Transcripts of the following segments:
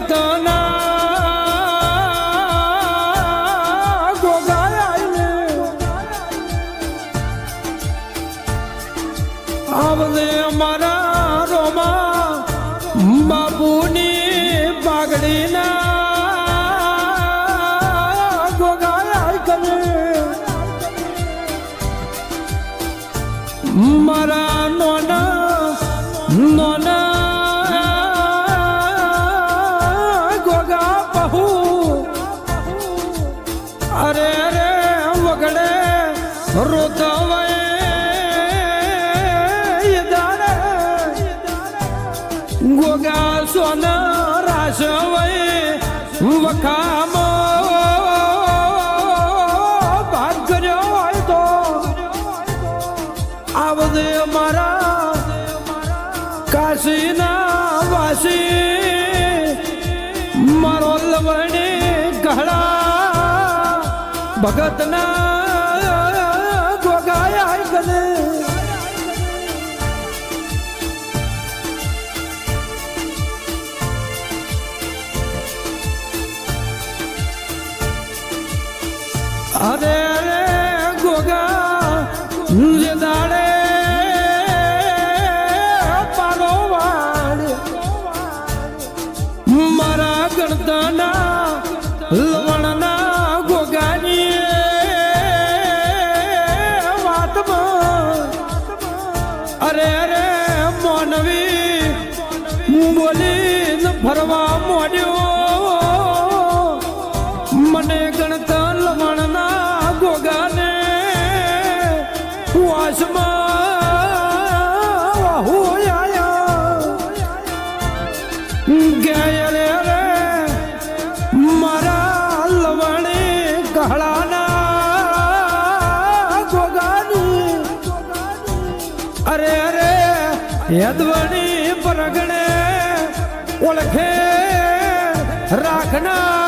যন্ত্রণা આવજે મારા કાશીના વાસી. મારો લવણે ગહળા ભગતના ગોગાયા ગને અરે અરે ગોગા વચમાં હોયા ગયા રે મારા લવણે કહળાના ગોગાની. અરે અરે યદવણી પરગણે ઓળખે રાખના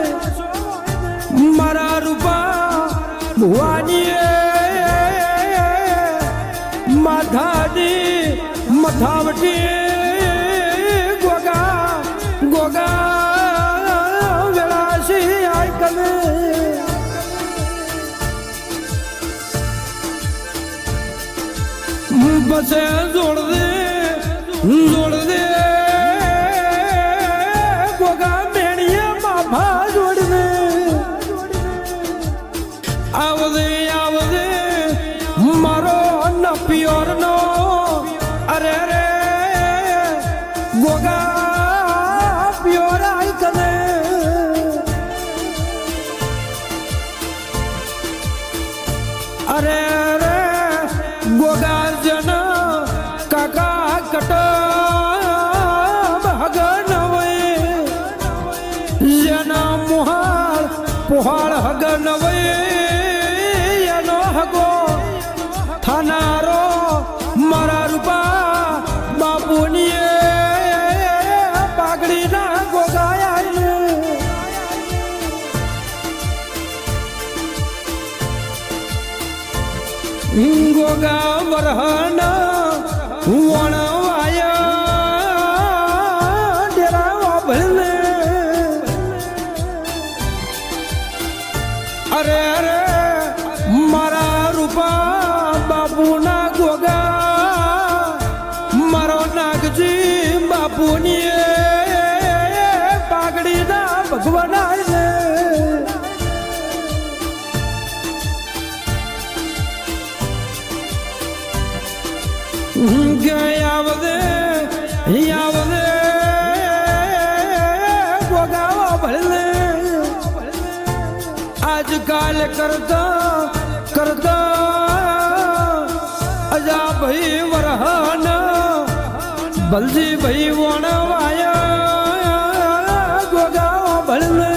ધાવટી ગોગા ગોગા વેળાશી આયકને. બસે જોડ દે જોડ głowa ગોગા વરહના વણ આવદે આવદે ગોગાવા ભળલે. આજકાલ કરતા કરતા અજા ભાઈ વરહન બલજી ભાઈ વણવાયા ગોગાવા ભળલે.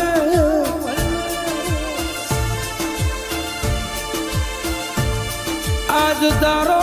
આજ તારો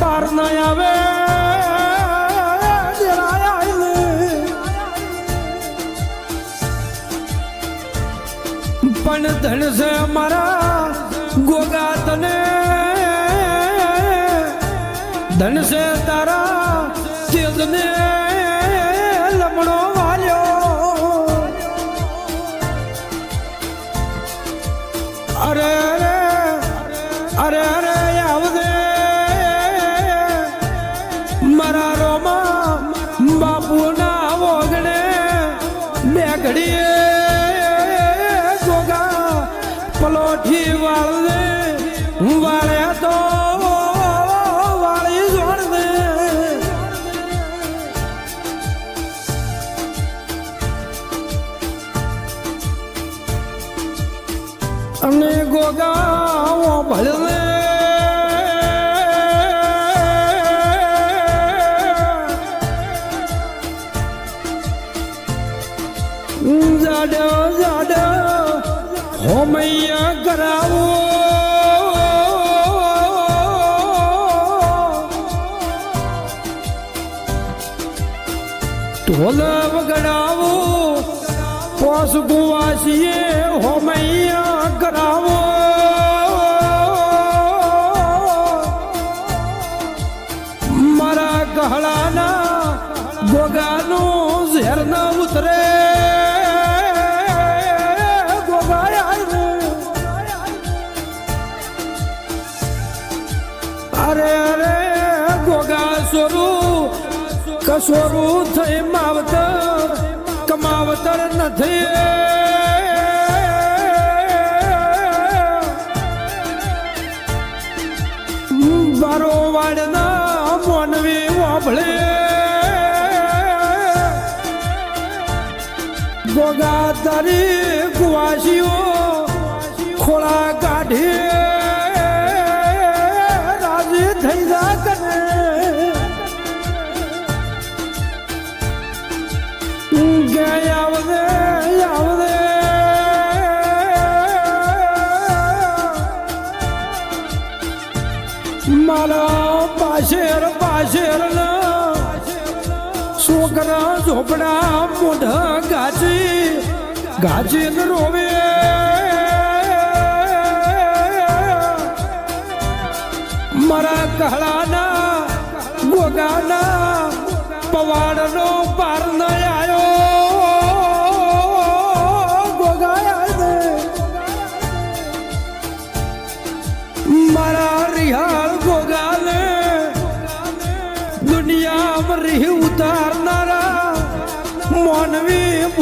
પાર ન આવે. પણ ધન છે મારા હોમૈયા કરાવો ઢોલ વગડાવો પોસ ગુવાસીએ કરાવો કસોરું થઈ માવતર કમાવતર નથી. બારો વાડના મોનવી વાભળે. ગોગા તારી કુવાસીઓ ખોળા કાઢી. પાછેર પાશેર છોકરા ઝોપડા મોઢા ગાજી ગાજી રોવે. મારા કહળાના ગોગાના પવાડનો પાર ન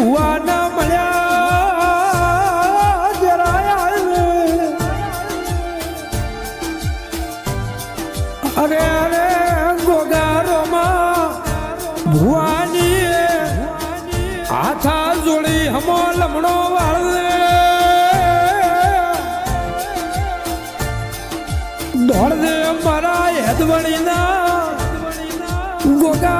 ભુવા ન મળ્યા જરાય અરે અરે, ગોગારોમાં ભુવાની હાથા જોડી હમો લમણો વાળે દોડદે મારા હેદવણીના ગોગા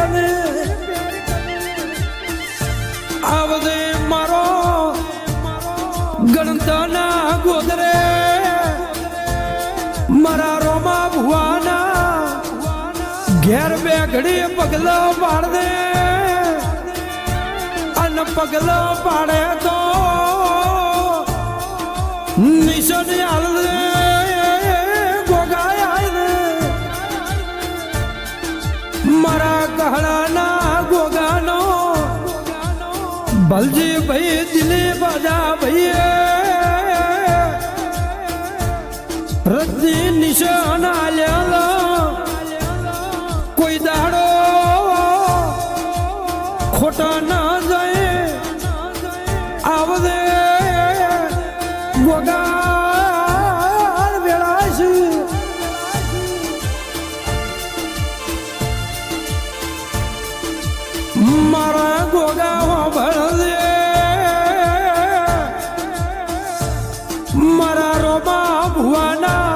ઘડી પગલા પાડ દે અને પગલો પાડે તો નિશાન હાલ દે ગોગાય મારા કહળાના ગોગાનો બલજી ભાઈ દિલે બાજા ભાઈ વેળાશ મારા ગોગા મારા રોમા ભુવાના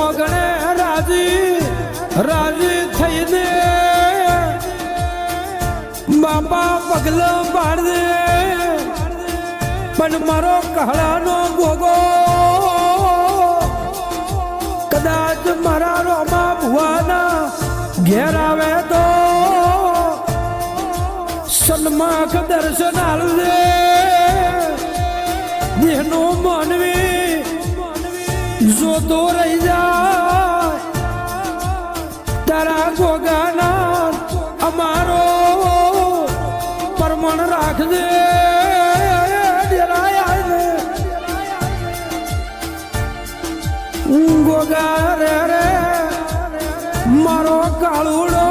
ઓગણે રાજી રાજી થઈને બાપા પગલો પાડ દે પણ મારો કહળાનો ગોગો. કદાચ મારા રોમા ભુવાના ઘેર આવે તો સન્માક દર્શન આલજે. દેહનો માનવી જોતો રહી જાય. તારા ગોગાના અમારો પરમણ રાખજે. ગોગા રે રે. મારો કાળુડો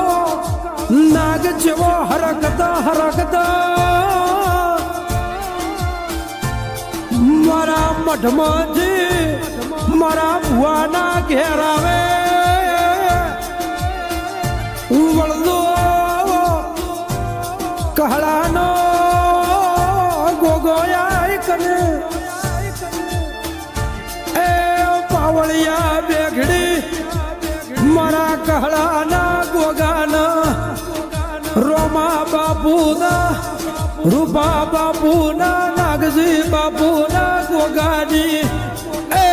નાગ જેવો હરકતા હરકતા. મારા મઠમાંથી મારા ભુવાના ઘેર આવે. વળદો કહળાનો મારા કહળાના ગોગાના રોમા બાપુના રૂપા બાપુના નાગજી બાપુના ગોગાની. એ